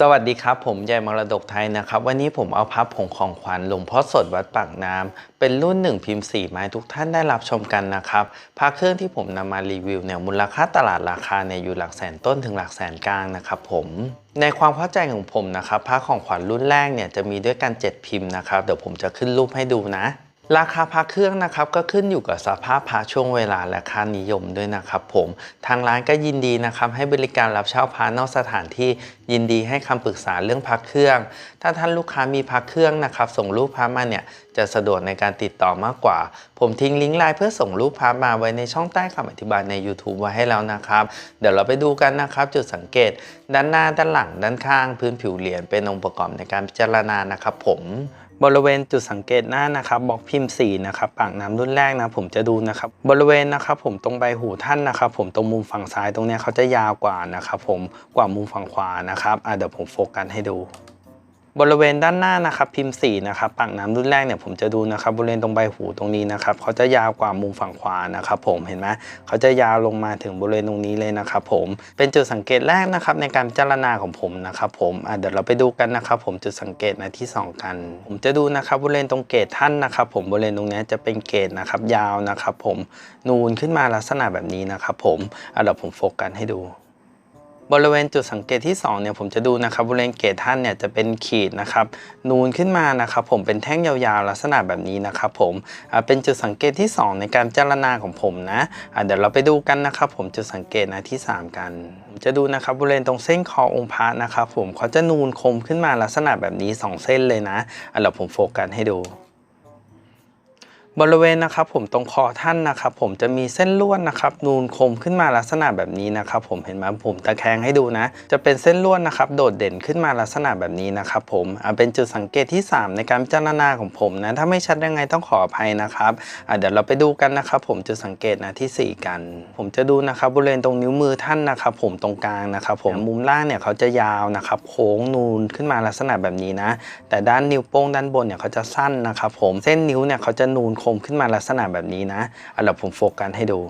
สวัสดีครับ ผมใหญ่มรดกไทยนะครับ วันนี้ผมเอาพับผงของขวัญหลวงพ่อสดวัดปากน้ำเป็นรุ่นหนึ่งพิมพ์สีไม้ทุกท่านได้รับชมกันนะครับพระเครื่องที่ผมนำมารีวิวเนี่ยมูลค่าตลาดราคาเนี่ยอยู่หลักแสนต้นถึงหลักแสนกลางนะครับผมในความเข้าใจของผมนะครับพระของขวัญรุ่นแรกเนี่ยจะมีด้วยกัน 7 พิมพ์นะครับเดี๋ยวผมจะขึ้นรูปให้ดูนะ ราคาพระเครื่องนะครับก็ขึ้นอยู่กับสภาพพระช่วงเวลาและค่านิยมด้วยนะครับผม ทางร้านก็ยินดีนะครับให้บริการรับเช่าพระนอกสถานที่ยินดีให้คำปรึกษาเรื่องพระเครื่อง ถ้าท่านลูกค้ามีพระเครื่องนะครับส่งรูปพระมาเนี่ยจะสะดวกในการติดต่อมากกว่า ผมทิ้งลิงก์ไลน์เพื่อส่งรูปพระมาไว้ในช่องใต้คำอธิบายใน YouTube ไว้ให้แล้วนะครับเดี๋ยวเราไปดูกันนะครับจุดสังเกต ด้านหน้าด้านหลังด้านข้าง พื้นผิวเหรียญเป็นองค์ประกอบในการพิจารณานะครับผม บริเวณจุดสังเกตหน้านะครับบล็อกพิมพ์สีนะครับปากน้ำรุ่นแรกนะผมจะดูนะครับบริเวณนะครับผมตรงใบหูท่านนะครับผมตรงมุมฝั่งซ้ายตรงเนี้ยเขาจะยาวกว่านะครับผมกว่ามุมฝั่งขวานะครับอะเดี๋ยวผมโฟกัสให้ดู บริเวณด้านหน้านะครับพิมพ์สีนะครับปากน้ำรุ่นแรกเนี่ยผมจะดูนะครับบริเวณตรงใบหูตรงนี้นะครับเขาจะยาวกว่ามุมฝั่งขวานะครับผมเห็นไหมเขาจะยาวลงมาถึงบริเวณตรงนี้เลยนะครับผมเป็นจุดสังเกตแรกนะครับในการพิจารณาของผมนะครับผมเดี๋ยวเราไปดูกันนะครับผมจุดสังเกตในที่สองกัน ผมจะดูนะครับบริเวณตรงเกตท่านนะครับผมบริเวณตรงนี้จะเป็นเกตนะครับยาวนะครับผมนูนขึ้นมาลักษณะแบบนี้นะครับผมเดี๋ยวผมโฟกัสให้ดู บริเวณจุดสังเกตที่2เนี่ยผมจะดูนะครับบริเวณเกตท่านเนี่ยจะเป็นขีดนะครับนูนขึ้นมานะครับผมเป็นแท่งยาวๆลักษณะแบบนี้นะครับผมเป็นจุดสังเกตที่ 2 ในการพิจรณาของผมนะอ่าเดี๋ยวเราไปดูกันนะครับผมจุดสังเกตนะที่ 3 กัน จะดูนะครับบริเวณตรงเส้นคอองค์พระนะครับผมเขาจะนูนคมขึ้นมาลักษณะแบบนี้ 2 เส้นเลยนะเดี๋ยวผมโฟกัสให้ดู บริเวณนะครับผมตรงคอท่านนะครับผมจะมีเส้นลวดนะครับนูนคมขึ้นมาลักษณะแบบนี้นะครับผมเห็นไหมผมตะแคงให้ดูนะ จะเป็นเส้นลวดนะครับโดดเด่นขึ้นมาลักษณะแบบนี้นะครับผมเป็นจุดสังเกตที่ 3 ในการพิจารณาของผมนะถ้าไม่ชัดยังไงต้องขออภัยนะครับเดี๋ยวเราไปดูกันนะครับผมจุดสังเกตนะที่ 4 กัน ผมจะดูนะครับบริเวณตรงนิ้วมือท่านนะครับผมตรงกลางนะครับผมมุมล่างเนี่ยเขาจะยาวนะครับโค้งนูนขึ้นมาลักษณะแบบนี้นะ แต่ด้านนิ้วโป้งด้านบนเนี่ยเขาจะสั้นนะครับผมเส้นนิ้วเนี่ยเขาจะนูนคมขึ้นมาลักษณะแบบนี้นะเอาเดี๋ยวผมโฟกัสให้ดู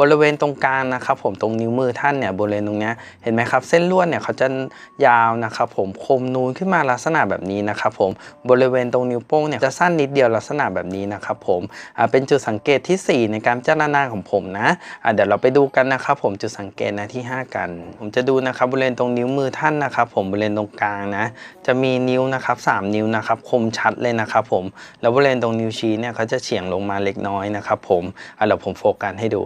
บริเวณตรงกลางนะครับผมตรงนิ้วมือท่านเนี่ยบริเวณตรงนี้เห็นไหมครับ เส้นลวดเนี่ยเขาจะยาวนะครับผมคมนูนขึ้นมาลักษณะแบบนี้นะครับผมบริเวณตรงนิ้วโป้งเนี่ยจะสั้นนิดเดียวลักษณะแบบนี้นะครับผมเป็นจุดสังเกตที่ 4 ในการพิจารณาของผมนะอ่าเดี๋ยวเราไปดูกันนะครับผมจุดสังเกตนะที่ 5 กัน ผมจะดูนะครับบริเวณตรงนิ้วมือท่านนะครับผมบริเวณตรงกลางนะจะมีนิ้วนะครับ3นิ้วนะครับคมชัดเลยนะครับผมแล้วบริเวณตรงนิ้วชี้เนี่ยเขาจะเฉียงลงมาเล็กน้อยนะครับผมเดี๋ยวผมโฟกัสให้ดู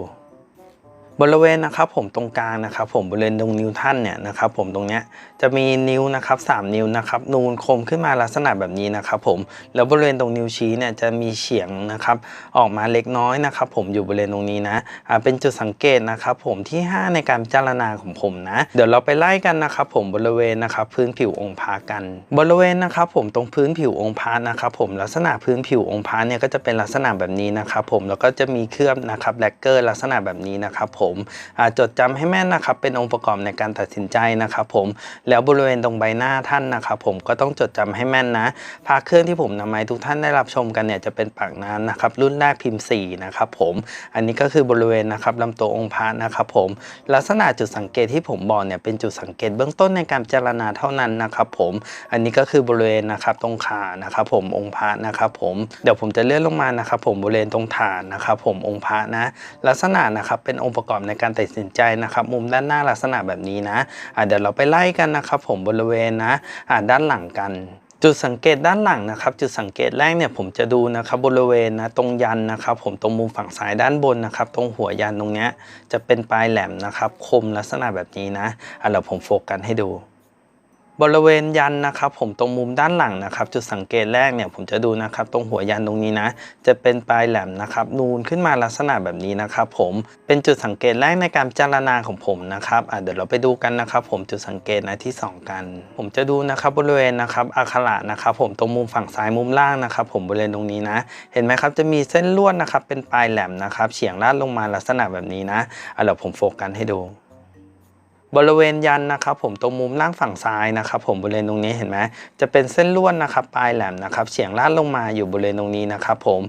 บริเวณนะครับผมตรงกลางนะครับผมบริเวณตรงนิ้วท่านเนี่ยนะครับผมตรงเนี้ยจะมีนิ้วนะครับสามนิ้วนะครับนูนคมขึ้นมาลักษณะแบบนี้นะครับผมแล้วบริเวณตรงนิ้วชี้เนี่ยจะมีเฉียงนะครับออกมาเล็กน้อยนะครับผมอยู่บริเวณตรงนี้นะอ่าเป็นจุดสังเกตนะครับผมที่ 5 ในการพิจารณาของผมนะ เดี๋ยวเราไปไล่กันนะครับผมบริเวณนะครับพื้นผิวองค์พระกัน บริเวณนะครับผมตรงพื้นผิวองค์พระนะครับผมลักษณะพื้นผิวองค์พระเนี่ยก็จะเป็นลักษณะแบบนี้นะครับผมแล้วก็จะมีเคลือบนะครับแลกเกอร์ลักษณะแบบนี้นะครับผมอ่าจดจำให้แม่นนะครับเป็นองค์ประกอบในการตัดสินใจนะครับผมแล้วบริเวณตรงใบหน้าท่านนะครับผมก็ต้องจดจำให้แม่นนะพระเครื่องที่ผมนำมาให้ทุกท่านได้รับชมกันเนี่ยจะเป็นปากน้ำนะครับรุ่นแรกพิมพ์สีนะครับผมอันนี้ก็คือบริเวณนะครับลำตัวองค์พระนะครับผมลักษณะจุดสังเกตที่ผมบอกเนี่ยเป็นจุดสังเกตเบื้องต้นในการพิจารณาเท่านั้นนะครับผมอันนี้ก็คือบริเวณนะครับตรงขานะครับผมองค์พระนะครับผมเดี๋ยวผมจะเลื่อนลงมานะครับผมบริเวณตรงฐานนะครับผมองค์พระนะลักษณะนะครับเป็นองค์ประกอบในการตัดสินใจนะครับมุมด้านหน้าลักษณะแบบนี้นะะเดี๋ยวเราไปไล่กันนะครับผมบริเวณนะะด้านหลังกันจุดสังเกตด้านหลังนะครับ จุดสังเกตแรกเนี่ยผมจะดูนะครับบริเวณนะตรงยันนะครับ ผมตรงมุมฝั่งซ้ายด้านบนนะครับ ตรงหัวยันตรงเนี้ยจะเป็นปลายแหลมนะครับ คมลักษณะแบบนี้นะอะเดี๋ยวผมโฟกัสให้ดู บริเวณยันนะครับผมตรงมุมด้านหลังนะครับ จุดสังเกตแรกเนี่ยผมจะดูนะครับตรงหัวยันตรงนี้นะ จะเป็นปลายแหลมนะครับนูนขึ้นมาลักษณะแบบนี้นะครับผมเป็นจุดสังเกตแรกในการพิจารณาของผมนะครับเดี๋ยวเราไปดูกันนะครับ ผมจุดสังเกตนะที่ 2 กัน ผมจะดูนะครับบริเวณนะครับอักขระนะครับผมตรงมุมฝั่งซ้ายมุมล่างนะครับ ผมบริเวณตรงนี้นะ เห็นไหมครับจะมีเส้นลวดนะครับเป็นปลายแหลมนะครับเฉียงลาดลงมาลักษณะแบบนี้นะเดี๋ยวผมโฟกัสให้ดู บริเวณยันนะครับผมตรงมุมล่างฝั่งซ้ายนะครับผมบริเวณตรงนี้เห็นไหมจะเป็นเส้นลวดนะครับปลายแหลมนะครับเฉียงลาดลงมาอยู่บริเวณตรงนี้นะครับผม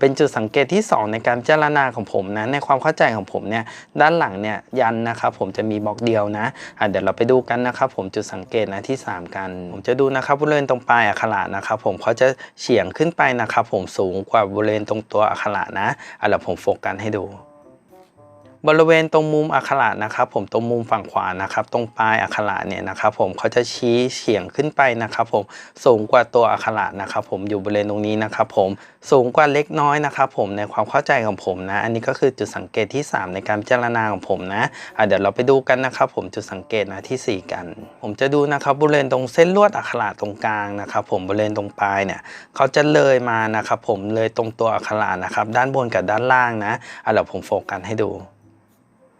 เป็นจุดสังเกตที่ 2 ในการพิจรณาของผมนะในความเข้าใจของผมเนี่ยด้านหลังเนี่ยยันนะครับผมจะมีบล็อกเดียวนะอ่าเดี๋ยวเราไปดูกันนะครับผมจุดสังเกตนะที่ 3 กัน ผมจะดูนะครับบริเวณตรงปลายอักขระนะครับผมเขาจะเฉียงขึ้นไปนะครับผมสูงกว่าบริเวณตรงตัวอักขระนะเดี๋ยวผมโฟกัสให้ดู บริเวณตรงมุมอักขระนะครับ ผมตรงมุมฝั่งขวานะครับ ตรงปลายอักขระเนี่ยนะครับ ผมเขาจะชี้เฉียงขึ้นไปนะครับ ผมสูงกว่าตัวอักขระนะครับ ผมอยู่บริเวณตรงนี้นะครับ ผมสูงกว่าเล็กน้อยนะครับ ผมในความเข้าใจของผมนะ อันนี้ก็คือจุดสังเกตที่ 3 ในการพิจารณาของผมนะะเดี๋ยวเราไปดูกันนะครับ ผมจุดสังเกตนะที่ 4 กัน ผมจะดูนะครับบริเวณตรงเส้นลวดอักขระตรงกลางนะครับ ผมบริเวณตรงปลายเนี่ยเขาจะเลยมานะครับ ผมเลยตรงตัวอักขระนะครับ ด้านบนกับด้านล่างนะะเดี๋ยวผมโฟกัสให้ดู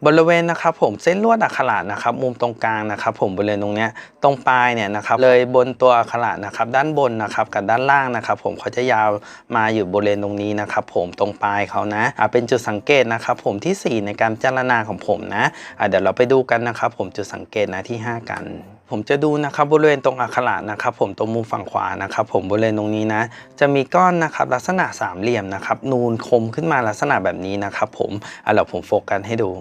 บริเวณนะครับผมเส้นลวดอักขระนะครับมุมตรงกลางนะครับผมบริเวณตรงเนี้ยตรงปลายเนี่ยนะครับเลยบนตัวอักขระนะครับด้านบนนะครับกับด้านล่างนะครับผมเขาจะยาวมาอยู่บริเวณตรงนี้นะครับผมตรงปลายเขานะอ่าเป็นจุดสังเกตนะครับผมทีสี่ 4 ในการพิจารณาของผมนะอ่าเดี๋ยวเราไปดูกันนะครับผมจุดสังเกตนะที่ 5 กันผมจะดูนะครับบริเวณตรงอักขระนะครับผมตรงมุมฝั่งขวานะครับผมบริเวณตรงนี้นะ จะมีก้อนนะครับลักษณะสามเหลี่ยมนะครับนูนคมขึ้นมาลักษณะแบบนี้นะครับผมอะเดี๋ยวผมโฟกัสให้ดู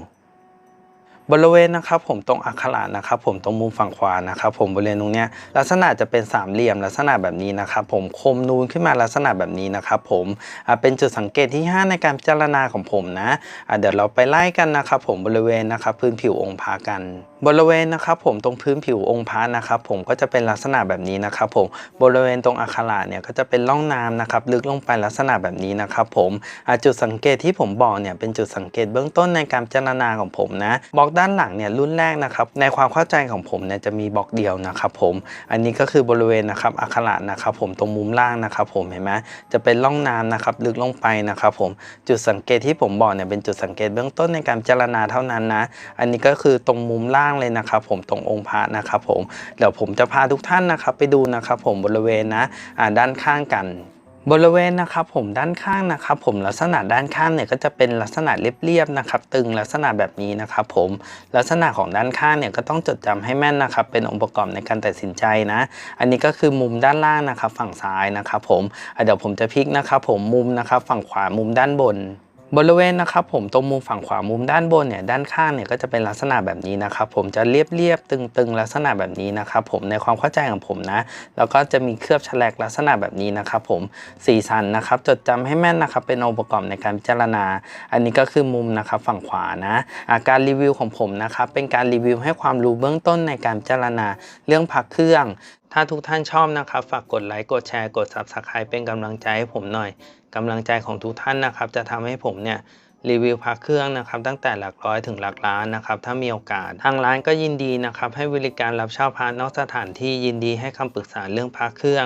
บริเวณนะครับผมตรงอักขระนะครับผมตรงมุมฝั่งขวานะครับผมบริเวณตรงเนี้ยลักษณะจะเป็นสามเหลี่ยมลักษณะแบบนี้นะครับผมคมนูนขึ้นมาลักษณะแบบนี้นะครับผมเป็นจุดสังเกตที่ 5 ในการพิจารณาของผมนะเดี๋ยวเราไปไล่กันนะครับผมบริเวณนะครับพื้นผิวองค์พระกัน บริเวณนะครับผมตรงพื้นผิวองค์พระนะครับผมก็จะเป็นลักษณะแบบนี้นะครับผมบริเวณตรงอักขระเนี่ยก็จะเป็นร่องน้ำนะครับลึกลงไปลักษณะแบบนี้นะครับผมจุดสังเกตที่ผมบอกเนี่ยเป็นจุดสังเกตเบื้องต้นในการพิจารณาของผมนะบอกด้านหลังเนี่ยรุ่นแรกนะครับในความเข้าใจของผมเนี่ยจะมีบล็อกเดียวนะครับผมอันนี้ก็คือบริเวณนะครับอักขระนะครับผมตรงมุมล่างนะครับผมเห็นไหมจะเป็นร่องน้ำนะครับลึกลงไปนะครับผมจุดสังเกตที่ผมบอกเนี่ยเป็นจุดสังเกตเบื้องต้นในการพิจารณาเท่านั้นนะ อันนี้ก็คือตรงมุมล่างเลยนะครับผมตรงองค์พระนะครับผมเดี๋ยวผมจะพาทุกท่านนะครับไปดูนะครับผมบริเวณนะด้านข้างกัน บริเวณนะครับผมด้านข้างนะครับผมลักษณะด้านข้างเนี่ยก็จะเป็นลักษณะเรียบๆนะครับตึงลักษณะแบบนี้นะครับผมลักษณะของด้านข้างเนี่ยก็ต้องจดจำให้แม่นนะครับเป็นองค์ประกอบในการตัดสินใจนะ อันนี้ก็คือมุมด้านล่างนะครับฝั่งซ้ายนะครับผมเดี๋ยวผมจะพลิกนะครับผมมุมนะครับฝั่งขวามุมด้านบน บริเวณนะครับผมตรงมุมฝั่งขวามุมด้านบนเนี่ยด้านข้างเนี่ยก็จะเป็นลักษณะแบบนี้นะครับผมจะเรียบเรียบๆตึงๆลักษณะแบบนี้นะครับผมในความเข้าใจของผมนะ แล้วก็จะมีเคลือบแฉลกลักษณะแบบนี้นะครับผมสีสันนะครับจดจำให้แม่นนะครับเป็นองค์ประกอบในการพิจารณา อันนี้ก็คือมุมนะครับฝั่งขวานะอาการรีวิวของผมนะครับเป็นการรีวิวให้ความรู้เบื้องต้นในการพิจารณาเรื่องพักเครื่อง ถ้าทุกท่านชอบนะครับ ฝากกดไลค์ กดแชร์ กด Subscribe เป็นกำลังใจให้ผมหน่อยกำลังใจของทุกท่านนะครับ จะทำให้ผมเนี่ยรีวิวพักเครื่องนะครับตั้งแต่หลักร้อยถึงหลักล้านนะครับถ้ามีโอกาส ทางร้านก็ยินดีนะครับให้บริการรับเช่าพระนอกสถานที่ยินดีให้คำปรึกษาเรื่องพักเครื่อง